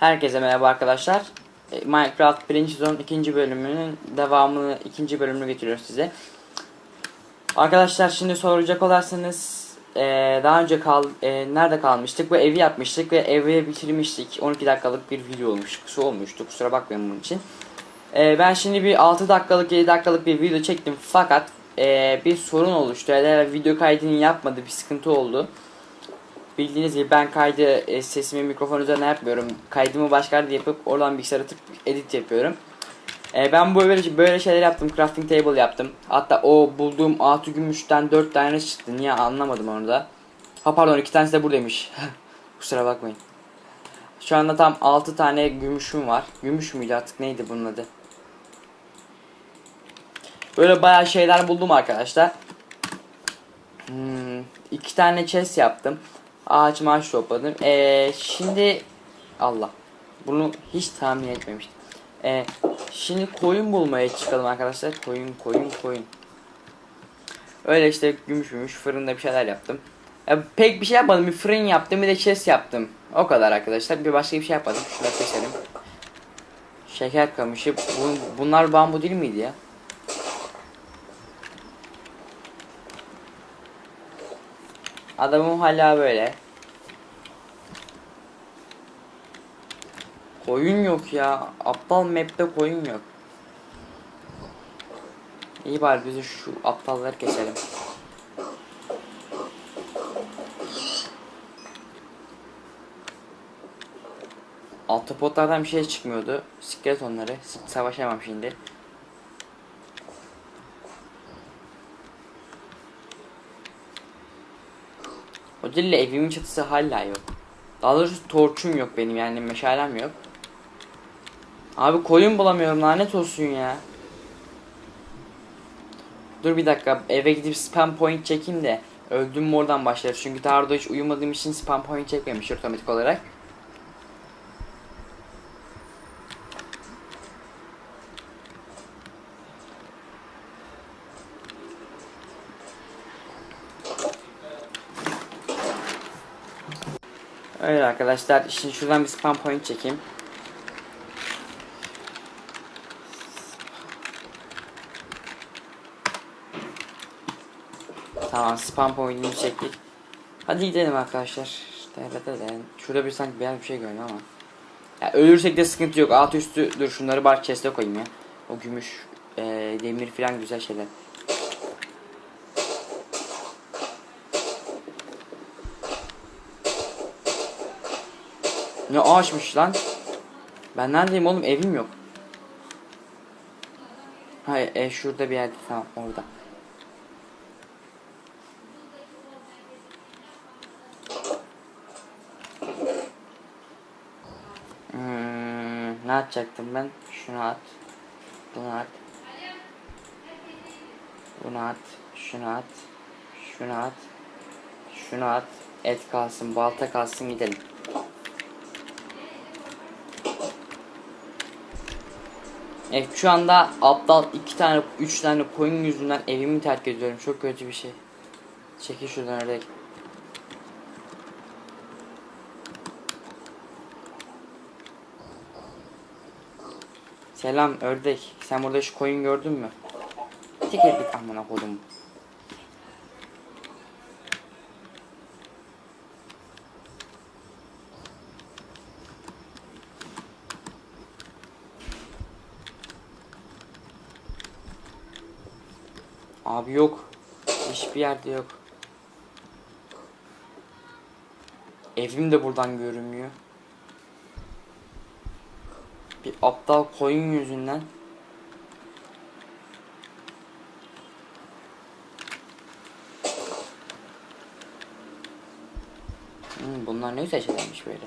Herkese merhaba arkadaşlar. E, Minecraft 1. sezon 2. bölümünün devamını 2. bölümünü getiriyoruz size. Arkadaşlar şimdi soracak olarsanız e, daha önce kal e, nerede kalmıştık? Bu evi yapmıştık ve evi bitirmiştik. 12 dakikalık bir video olmuş. Kısa olmuştu. Kusura bakmayın bunun için. E, ben şimdi bir 6 dakikalık 7 dakikalık bir video çektim fakat e, bir sorun oluştu. Yani video kaydını yapmadı. Bir sıkıntı oldu. Bildiğiniz gibi ben kaydı e, sesimi mikrofon üzerine yapmıyorum. Kaydımı başka yerde yapıp oradan bilgisayara tık edit yapıyorum. E, ben böyle böyle şeyler yaptım. Crafting table yaptım. Hatta o bulduğum altı gümüşten 4 tane çıktı. Niye anlamadım onu da. Ha pardon iki tanesi de buradaymış. Kusura bakmayın. Şu anda tam 6 tane gümüşüm var. Gümüş müydü artık neydi bunun adı? Böyle bayağı şeyler buldum arkadaşlar. Hmm, iki tane chest yaptım. Ağaç maaş topladım. Ee, şimdi Allah. Bunu hiç tahmin etmemiştim. Ee, şimdi koyun bulmaya çıkalım arkadaşlar. Koyun koyun koyun. Öyle işte gümüş gümüş fırında bir şeyler yaptım. Ya, pek bir şey yapmadım. Bir fırın yaptım bir de chest yaptım. O kadar arkadaşlar. Bir başka bir şey yapmadım. Şuna keselim. Şeker kamışı. Bu, bunlar bambu değil miydi ya? Adamım hala böyle. Koyun yok ya. Aptal map'te koyun yok. İyi bari bizi şu aptalları keselim. Altopotlardan bir şey çıkmıyordu. Skeletonları. Savaşamam şimdi. O dille evimin çatısı hala yok. Daha doğrusu torçum yok benim yani meşalem yok. Abi koyun bulamıyorum lanet olsun ya. Dur bir dakika eve gidip spam point çekeyim de öldüm oradan başlar. Çünkü daha hiç uyumadığım için spam point çekmemiş otomatik olarak. Öyle arkadaşlar. Şimdi şuradan bir spam point çekeyim. Tamam spam point'ini çektik. Hadi gidelim arkadaşlar. Şurada bir sanki beyaz bir şey gördüm ama. Ya ölürsek de sıkıntı yok. Alt üstü dur şunları bar chest'e koyayım ya. O gümüş, e, demir falan güzel şeyler. Ne ağaçmış lan? Ben neredeyim oğlum? Evim yok. Hayır, e, şurada bir yerde tamam orada. Hmm, ne atacaktım ben? Şunu at. Bunu at. Bunu at. Şunu at. Şunu at. Şunu at. Et kalsın, balta kalsın gidelim. Evet şu anda aptal iki tane üç tane koyun yüzünden evimi terk ediyorum. Çok kötü bir şey. Çekil şuradan ördek. Selam ördek. Sen burada şu koyun gördün mü? Tek evlik amına kodum. Abi yok. Hiçbir yerde yok. Evim de buradan görünmüyor. Bir aptal koyun yüzünden. Hmm, bunlar ne güzel şeylermiş böyle.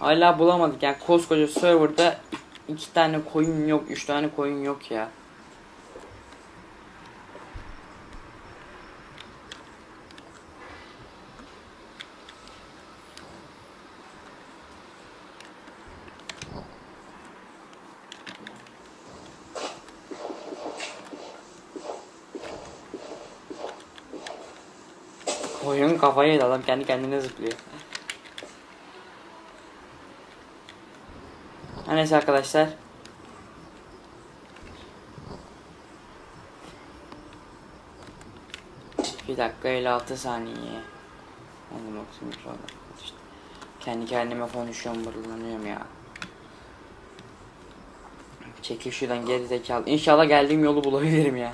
Hala bulamadık yani koskoca serverda iki tane koyun yok, üç tane koyun yok ya. Koyun kafayı yedi adam kendi kendine zıplıyor. Neyse arkadaşlar. Bir dakika 56 saniye. Şu anda. İşte Kendi kendime konuşuyorum mırlanıyorum ya. Çekil şuradan geri zekalı. İnşallah geldiğim yolu bulabilirim ya.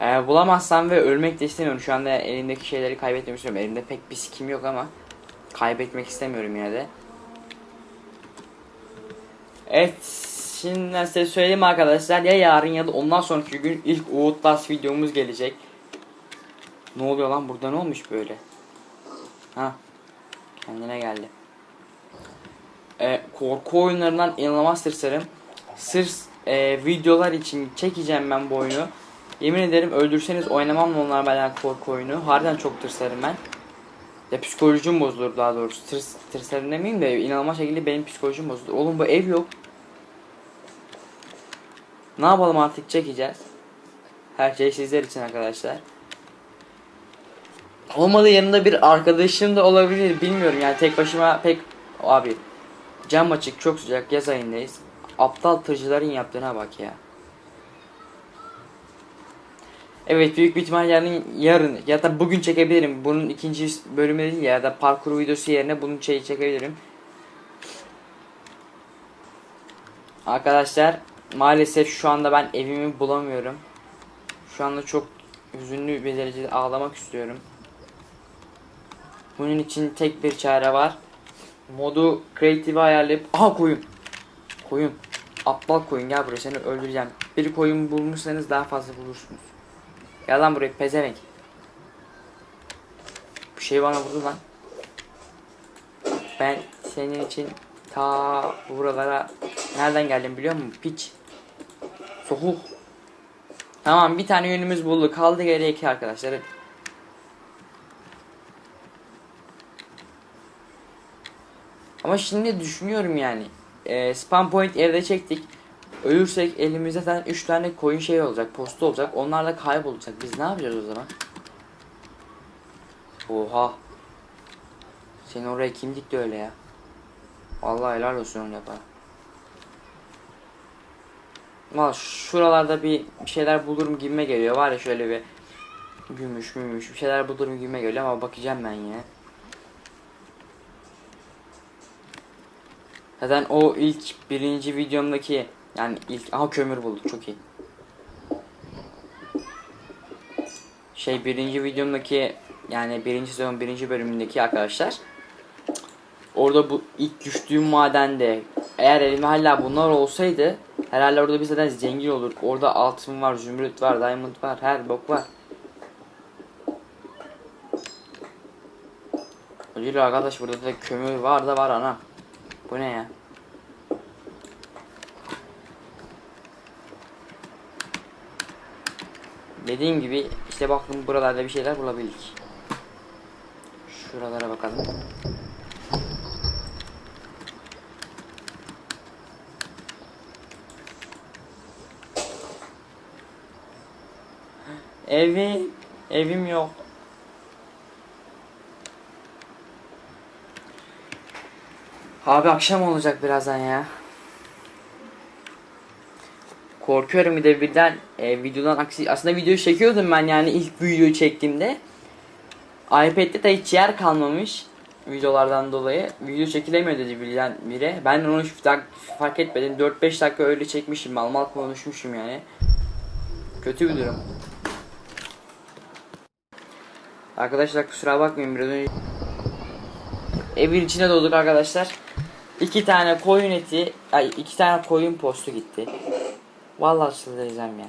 Eğer bulamazsam ve ölmek de istemiyorum. Şu anda elimdeki şeyleri kaybetmek. Elimde pek bir sikim yok ama kaybetmek istemiyorum yine de. Evet. Şimdi size söyleyeyim arkadaşlar. Ya yarın ya da ondan sonraki gün ilk Outlast videomuz gelecek. Ne oluyor lan burada ne olmuş böyle? Ha. Kendine geldi. Ee, korku oyunlarından inanılmaz tırsarım. Sırf e, videolar için çekeceğim ben bu oyunu. Yemin ederim öldürseniz oynamam normal ben korku oyunu. Harbiden çok tırsarım ben. Ya psikolojim bozulur daha doğrusu. Tırs, demeyeyim de inanılmaz şekilde benim psikolojim bozulur. Oğlum bu ev yok. Ne yapalım artık çekeceğiz. Her şey sizler için arkadaşlar. Olmadı yanında bir arkadaşım da olabilir bilmiyorum yani tek başıma pek abi cam açık çok sıcak yaz ayındayız. Aptal tırcıların yaptığına bak ya. Evet büyük bir ihtimal yarın, yarın ya da bugün çekebilirim. Bunun ikinci bölümü değil ya da parkur videosu yerine bunun şeyi çekebilirim. Arkadaşlar maalesef şu anda ben evimi bulamıyorum. Şu anda çok hüzünlü bir derecede ağlamak istiyorum. Bunun için tek bir çare var. Modu creative ayarlayıp aha koyun. Koyun. Aptal koyun gel buraya seni öldüreceğim. Bir koyun bulmuşsanız daha fazla bulursunuz. Gel lan buraya pezevenk. Bir şey bana vurdu lan. Ben senin için ta buralara nereden geldim biliyor musun? Piç. Soğuk. Tamam bir tane yönümüz bulduk. Kaldı geriye iki arkadaşlar. Hadi. Ama şimdi düşünüyorum yani. E, spam point evde çektik. Ölürsek elimizde zaten 3 tane koyun şey olacak, posta olacak. Onlar da kaybolacak. Biz ne yapacağız o zaman? Oha. Seni oraya kim dikti öyle ya? Vallahi helal olsun onu yapar. Valla şuralarda bir şeyler bulurum gibime geliyor. Var ya şöyle bir gümüş gümüş bir şeyler bulurum gibime geliyor ama bakacağım ben yine. Zaten o ilk birinci videomdaki yani ilk aha kömür bulduk çok iyi. Şey birinci videomdaki yani birinci sezon birinci bölümündeki arkadaşlar orada bu ilk düştüğüm madende eğer elimde hala bunlar olsaydı herhalde orada biz zaten zengin olurduk. Orada altın var, zümrüt var, diamond var, her bok var. Öyle arkadaş burada da kömür var da var ana. Bu ne ya? Dediğim gibi işte baktım buralarda bir şeyler bulabildik. Şuralara bakalım. Evim, evim yok. Abi akşam olacak birazdan ya. Korkuyorum bir de birden e, videodan aksi aslında videoyu çekiyordum ben yani ilk videoyu çektiğimde iPad'de de hiç yer kalmamış videolardan dolayı video çekilemiyor dedi bilen biri. Ben onu hiç fark etmedim. 4-5 dakika öyle çekmişim. Mal mal konuşmuşum yani. Kötü bir durum. Arkadaşlar kusura bakmayın biraz önce evin içine doğduk arkadaşlar. İki tane koyun eti, ay iki tane koyun postu gitti. Vallahi çıldıracağım ya.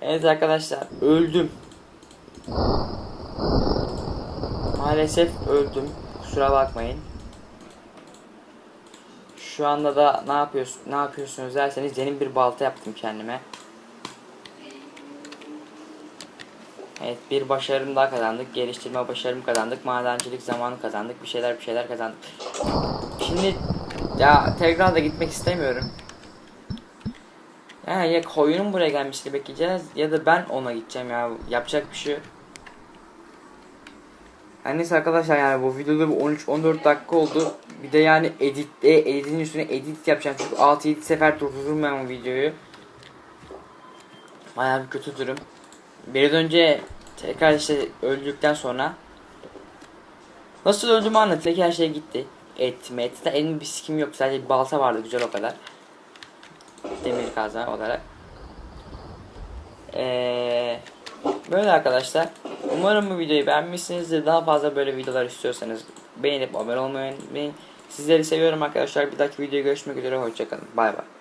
Evet arkadaşlar öldüm. Maalesef öldüm. Kusura bakmayın. Şu anda da ne yapıyorsun ne yapıyorsunuz derseniz yeni bir balta yaptım kendime. Evet bir başarım daha kazandık. Geliştirme başarım kazandık. Madencilik zamanı kazandık. Bir şeyler bir şeyler kazandık. Şimdi ya tekrar da gitmek istemiyorum. Yani ya koyunun buraya gelmesini bekleyeceğiz ya da ben ona gideceğim ya. Yapacak bir şey yok. Her neyse arkadaşlar yani bu videoda bu 13-14 dakika oldu. Bir de yani editte, editin üstüne edit yapacağım. Çünkü 6-7 sefer durdururum ben bu videoyu. Bayağı bir kötü durum. Biraz önce tekrar işte öldükten sonra Nasıl öldüğümü anlatayım. Her şey gitti. Et, met. Elimde bir sikim yok. Sadece bir balta vardı güzel o kadar. Demir kazma olarak. Eee böyle arkadaşlar. Umarım bu videoyu beğenmişsinizdir. Daha fazla böyle videolar istiyorsanız beğenip abone olmayı unutmayın. Sizleri seviyorum arkadaşlar. Bir dahaki videoya görüşmek üzere. Hoşçakalın. Bay bay.